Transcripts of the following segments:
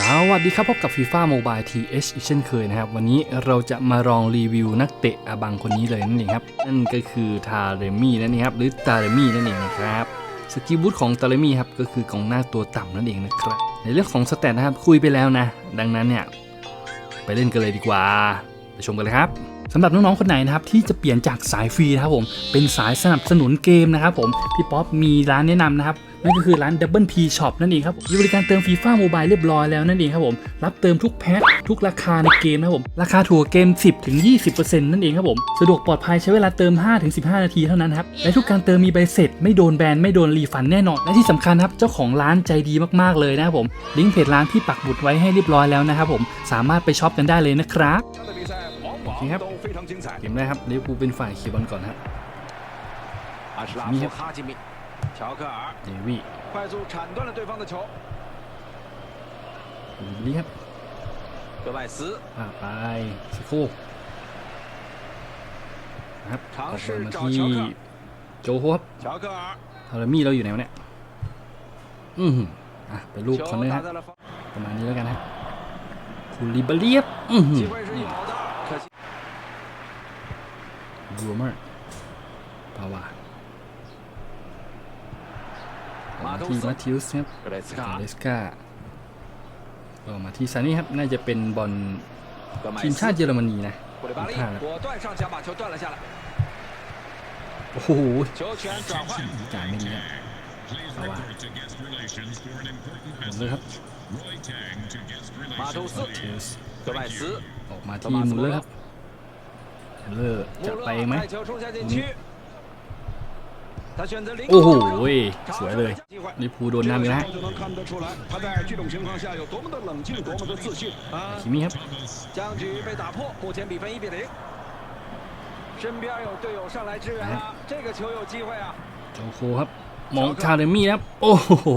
สวัสดีครับพบกับ FIFA Mobile TH อีกเช่นเคยนะครับ วันนี้เราจะมาลองรีวิวนักเตะอาบังคนนี้เลยนั่นเองครับ นั่นก็คือทาเรมี่นั่นเองครับ หรือตาเรมี่นั่นเองนะครับสกิลบูทของตาเรมี่ครับก็คือกองหน้าตัวต่ำนั่นเองนะครับ ในเรื่องของสแตทนะครับคุยไปแล้วนะ ดังนั้นเนี่ย ไปเล่นกันเลยดีกว่าไปชมกันเลยครับสำหรับน้องๆคนไหนนะครับที่จะเปลี่ยนจากสายฟรีนะครับผมเป็นสายสนับสนุนเกมนะครับผมพี่ป๊อปมีร้านแนะนำนะครับ นั่นก็คือร้าน Double P Shop นั่นเองครับมีบริการเติมฟีฟ่าโมบายเรียบร้อยแล้วนั่นเองครับผมรับเติมทุกแพททุกราคาในเกมนะครับผมราคาถั่วเกม 10-20%นั่นเองครับผมสะดวกปลอดภัยใช้เวลาเติม 5-15 นาทีเท่านั้นครับและทุกการเติมมีใบเสร็จ ไม่โดนแบนไม่โดนรีฟันแน่นอนและที่สำคัญครับเจ้าของร้านใจดีมากๆเลยนะครับผมลิงก์เพจร้านที่ปักบุตรไว้ให้เรียบร้อยแล้วนะครับผมสามารถไปช็อปกันได้เลยนะครับนี่ครับเกมแรกครับเดี๋ยวปูเป็นฝ่ายขี่บอลก่อนครับนี่ครับ 乔克尔 เดวี่ 快速铲断了对方的球， นี่ครับ 格麦斯 อ่าไปสกครู่นะครับออกบอลมาที่โจโฮครับ 乔克尔 ทารามี่เราอยู่ไหนวะเนี่ยอือหืออ่ะเป็นลูก 球 คอนเนอร์ 打 ครับ 在了防， ประมาณนี้แล้วกันฮะคูลิบาเลียบอือหือ 机会是有的，可惜 บูเมอร์ปาวามา ที่มัทิวส์ครับเดสกาเรามาที่ซานี่ครับ น่าจะเป็นบอลทีมชาติเยอรมนีนะผ่านโอ้โหจ่ายไม่ดีนะแต่ว่าหมดเลยครับมาทูสออกมาที่มูลเลอร์ครับมูลเลอร์จะไปไหมตรงนี้ โอ้โห 活上 สวยเลย 机会。 ลิพูลโดนน้ำอีกแล้วฮะ 就能看得出来，他在这种情况下有多么的冷静，多么的自信。啊， คิมิครับ 僵局被打破，目前比分一比零。身边有队友上来支援了，这个球有机会啊！ โจโคครับ มองทาเรมี่ครับ โอ้โห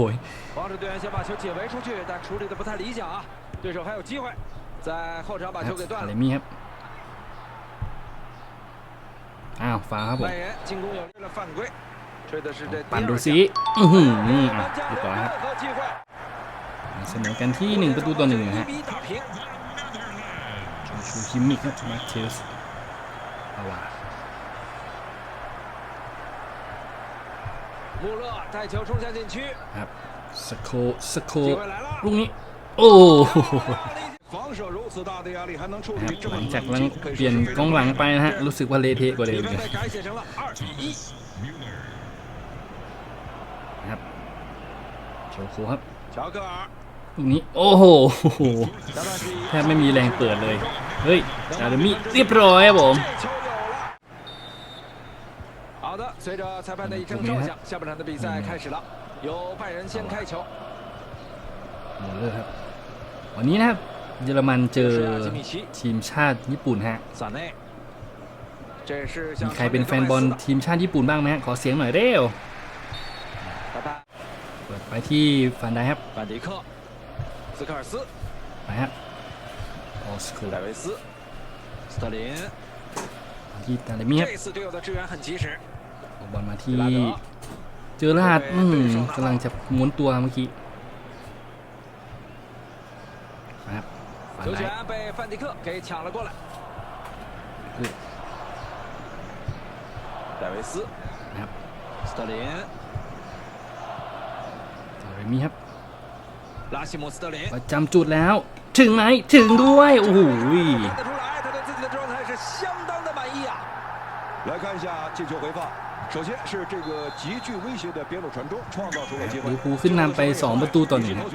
防守队员先把球解围出去，但处理的不太理想啊。对手还有机会，在后场把 ครั 球 บ 给断 ทาเร 了。 มี่ครับ อ้าวฟาวครับผม ปั่นดูซิอือหือนี่อะเรียบร้อยครับเสมอกันที่ 1 ประตูต่อหนึ่งนะฮะโจชูฮิมิกครัมาร์เทสอาวาครับสโคสโคลูกนี้ โอ้หลังจากลังเปลี่ยนกองหลังไปนะฮะ รู้สึกว่าเลเทะกว่าเดิมเลย โชโคครับ 乔克尔， ลูกนี้ โอ้โห 下半时以 แทบไม่มีแรงเปิดเลย เฮ้ยจาเดมี่เรียบร้อยครับผม 这球有了。好的，随着裁判的一声哨响，下半场的比赛开始了，由拜仁先开球。 หมดเลยครับ วันนี้นะครับ เยอรมันเจอ 是阿基米奇、 ทีมชาติญี่ปุ่นฮะ 萨内，这是 มี 向 ใครเป็นแฟนบอลทีมชาติญี่ปุ่นบ้างไหมฮะ ขอเสียงหน่อยเร็ว 拜拜， เ ปิดไปที่ฟันไดครับ 范迪克、斯科尔斯、 ไปครับออสคู 戴维斯、斯特林， ที่ตาเลมี่ครับ 这次队友的支援很及时。 ออกบอลมาที่ 拉德 เจอราดอืมกำลังจะม้วนตัวเมื่อกี้นะครับฟัน 球 ได 权被范迪克给抢了过来， คือ 戴维斯、 นะครับ 斯特林、 แบบนี้ครับประจำจุดแล้ว ถึงไหมถึงด้วยโอ้โหลิปูขึ้นนำไป 2 ประตูต่อหนึ่งโอ้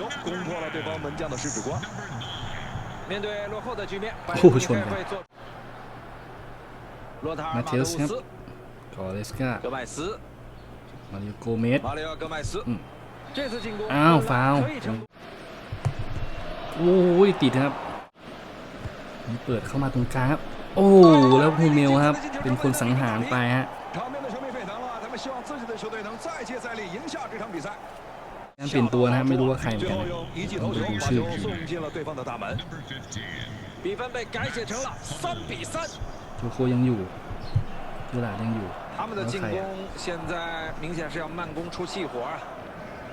ชนกันมาเทลส์ครับกอเลสกามาริโกเมส อ้าวฟาวโอ้ยติดครับ เปิดเข้ามาตรงกลางครับ โอ้แล้วฮูเมลครับ เป็นคนสังหารไปฮะการเปลี่ยนตัวนะไม่รู้ว่าใครเหมือนกันต้องไปดูชื่อโจโคยังอยู่ยูหลายังอยู่แล้ใคร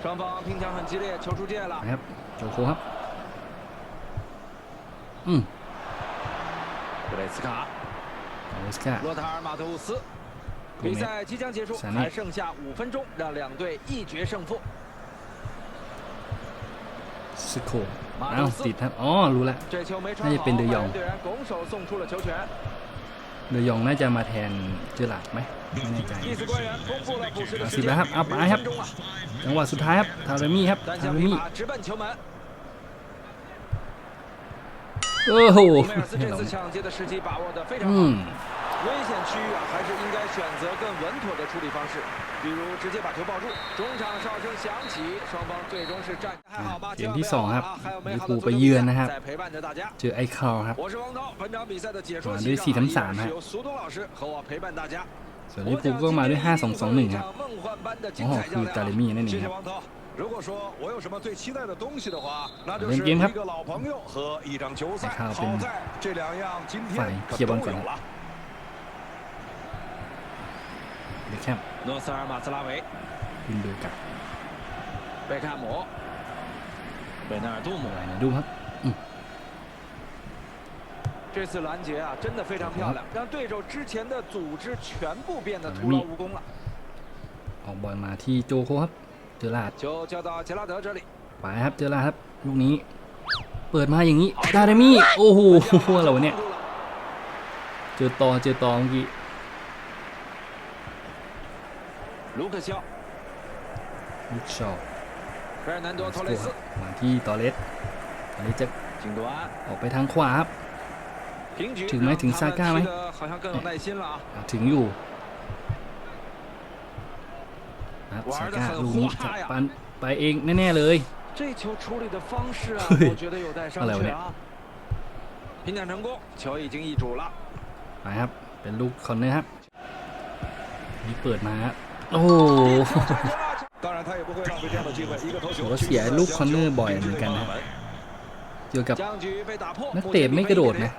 双方拼抢很激烈，球出界了 นะ。ครับ โจโคครับ อืม 布雷斯卡、 อเลสกา 洛塔尔马特乌斯。比赛即将结束，萨内还剩下五分钟，让两队一决胜负。 สโคอ้าวติดครับ อ๋อ รู้แล้ว 这球没传好，那就变得要拜仁队员拱手送出了球权。 เดยองน่าจะมาแทนเจอหลาดไหมไม่แน่ใจ 意思官员公布了补时的时สิบแล้ว 间， ครับเอาไปครับ 一分钟了， จังหวะสุดท้ายครับ ทารามี่ครับ 单 ทา 枪 รา 匹 มี่ 马直奔球门。 โอ้โห 梅尔斯这次抢接的时机把握得非常 อื 好。 ม 危险区域啊，还是应该选择更稳妥的处理方式， 比如直接把球抱住。中场哨声响起，双方最终是战还好吧？ เกมที่สองครับ 还有美好 ลิ 的 ปู 足 ไป 球比 เยือน 赛 นะครับ 在陪伴着大家。 เจอไอคาวครับ 我是王涛，本场比赛的解说啊席对4-3-3上啊依然ฮะ 是由苏东老师和我陪伴大家。 ส่วนลิปูก็มาด้วย 5 2 2 1 ครับ 梦幻般的精 อ๋อ 彩 คื 较 อตา 量 เล 啊。 มี่นั่นเอง 谢 ค 谢 รับ 王涛。如果说我有什么最期待的东西的话，那就练是一 game ครับ 个老朋友和一场球赛。还有เป็น好在这两样今 ฝ่าย 天 เค 可 ลียร์บ 都 อลก่อน 有 นะ 了。 เบคแคม 诺塞尔马兹拉维、 วินเบอร์กับ 贝克汉姆、贝纳尔杜姆 อะไรนะดูครับ 这次拦截啊，真的非常漂亮，让对手之前的组织全部变得徒劳无功了。 ออกบอลมาที่โจโคครับ เจอหลาด 球交到杰拉德这里， ไปครับ เจอหลาดครับ ลูกนี้ เปิดมาอย่างนี้ ดาเรมี่ โอ้โหอะไรวะเนี่ย เจอตอเจอตอเมื่อกี้ 卢克肖、 ลูกชอ 费尔南多 ส 托 โก 雷 ค 斯 รับมาที่ตอเลสตอเลสจะ 顶端 ออกไปทางขวาครับ 平局，ถึงไหมถึง 让他们 ซาก้าไหม 踢得好像更有耐心了啊！ อ่ะถึงอยู่นะครับซาก้าลูกนี้จะปันไปเองแน่ๆเลย 这球处理的方式啊，嘿我觉得有待商อะไรวะเนี่ 榷 ย 啊。拼抢成功，球已经易主了。 ไปครับ เป็นลูกคอนเนอร์ครับนี่เปิดมาฮะ โอ้โหเสียลูกคอนเนอร์บ่อยเหมือนกันนะเกี่ยวกับนักเตะไม่กระโดดนะ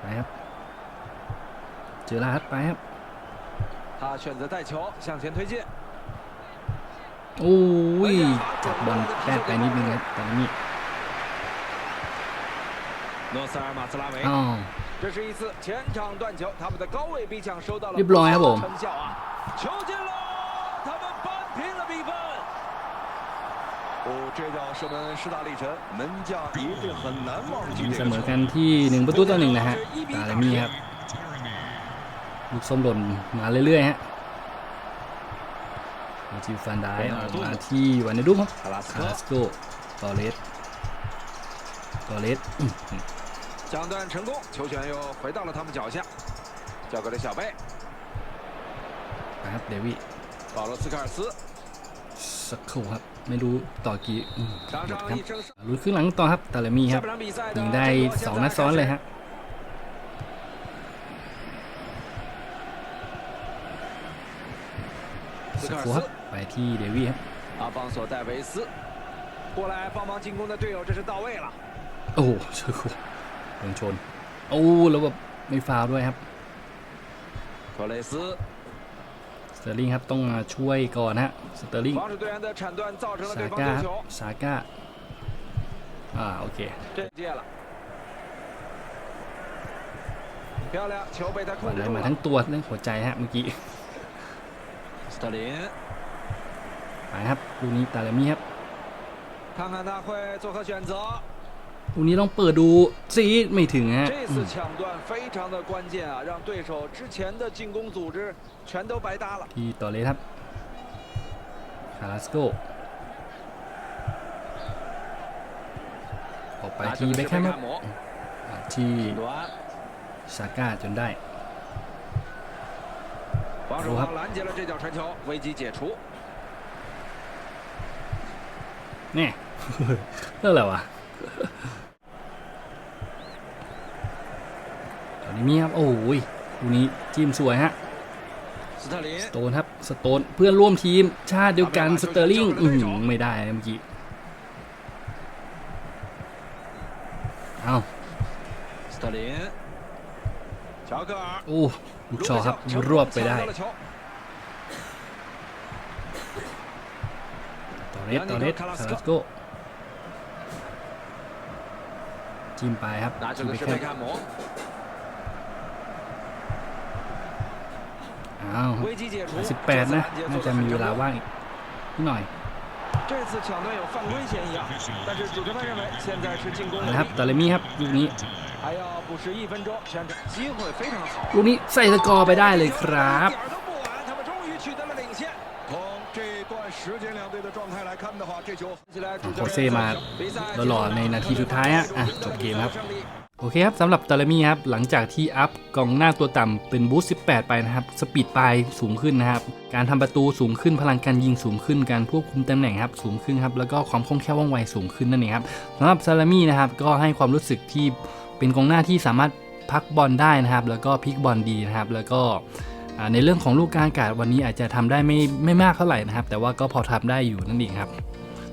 ไปครับเจอลาฮัตไปครับโอ้ยจับบอลแป๊ไปนิดนึงครับแต่นี่อ๋อ 这是一次前场断球，他们的高位逼抢收到了 เรียบร้อยครับผม 成效啊！球进了，他们扳平了比分。哦，这叫射门势大力沉，门将一定很难忘记 เส 这 ม 个 อ 球 กันที่หนึ่งประตูต่อหนึ่งนะฮะตาเลมี่ครับ ลูกส้มหล่นมาเรื่อยๆฮะมาที่ฟันได้ออกมาที่วันนดุมครับ 卡拉斯 คา 科 สโกตอเลสตอเลสอื้อหือ 抢断成功，球权又回到了他们脚下，交给了小贝， ไปครับเดวิด 保罗斯科尔斯 สักครู่ครับ ไม่รู้ต่อกี่อืม 场 หมด 上 ครับ 一声胜。 ลุ้นครึ่งหลังต่อครับตาเลมี่ค 下 รับ 半场比赛的 ยิงได้ 争夺 สอง 现在 นัดซ้อนเลย 开始 ฮะ 斯 สัก 科 ครู่ 尔 ครับ 斯， ไปที่เดวิดครับ 阿方索戴维斯，过来帮忙进攻的队友这是到位了。 โอ้โหสักครู่ โดนชน โอ้แล้วแบบไม่ฟาวล์ด้วยครับ 托雷斯， สเตอร์ลิงครับต้องมาช่วยก่อนฮะสเตอร์ลิง 防守队员的铲断造成了 ซา 对方 ก้า 丢 ครับ 球， ซาก้าอ่าโอเค 这接了。漂亮，球被他 มา 控制 ได้ 住 มา 了 ทั้ง。ตัวเรื่องหัวใจฮะเมื่อกี้ 斯特林， ไปครับลูกนี้ตาเลมี่ครับ 看看他会作何选择。 ลูกนี้ต้องเปิดดูซีไม่ถึงฮะที่ต่อเลยครับคาราสโกออกไปที่เบคแฮมครับที่ซาก้าจนได้รู้ครับนี่เรื่องอะไรวะ อนี่ครับ โอ้ยคูนี้จิ้มสวยฮะ สโตนครับ สโตนเพื่อนร่วมทีมชาติเดียวกันสเตอร์ลิงอืมไม่ได้เมื่อกี้ เอาสเตอร์ลิงโอ้ลูกชอครับรวบไปได้ตอเรสตอเรสคาราสโกจิ้มไปครับจิ้มไปแค่ อ้าวสิบแปดนะ น่าจะมีเวลาว่างอีกนิดหน่อยนะครับตาเลมี่ครับลูกนี้ลูกนี้ใส่สกอร์ไปได้เลยครับ โคเซมาหล่อในนาทีสุดท้ายอะอะจบเกมครับ โอเคครับสำหรับตาลมีครับ หลังจากที่อัพกองหน้าตัวต่ำเป็นบูสต์18 ไปนะครับ สปีดไปสูงขึ้นนะครับ การทำประตูสูงขึ้นพลังการยิงสูงขึ้นการควบคุมตำแหน่งครับสูงขึ้นครับแล้วก็ความคล่องแคล่วว่องไวสูงขึ้นนั่นเองครับสำหรับซาลามีนะครับก็ให้ความรู้สึกที่เป็นกองหน้าที่สามารถพักบอลได้นะครับ แล้วก็พลิกบอลดีนะครับ แล้วก็ ในเรื่องของลูกกลางอากาศวันนี้อาจจะทำได้ไม่ไม่มากเท่าไหร่นะครับ แต่ว่าก็พอทำได้อยู่นั่นเองครับ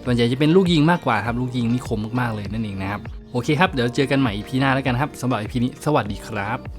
ส่วนใหญ่จะเป็นลูกยิงมากกว่าครับลูกยิงนี่คมมากๆเลยนั่นเองนะครับโอเคครับเดี๋ยวเจอกันใหม่ EP หน้าแล้วกันครับสำหรับ EP นี้สวัสดีครับ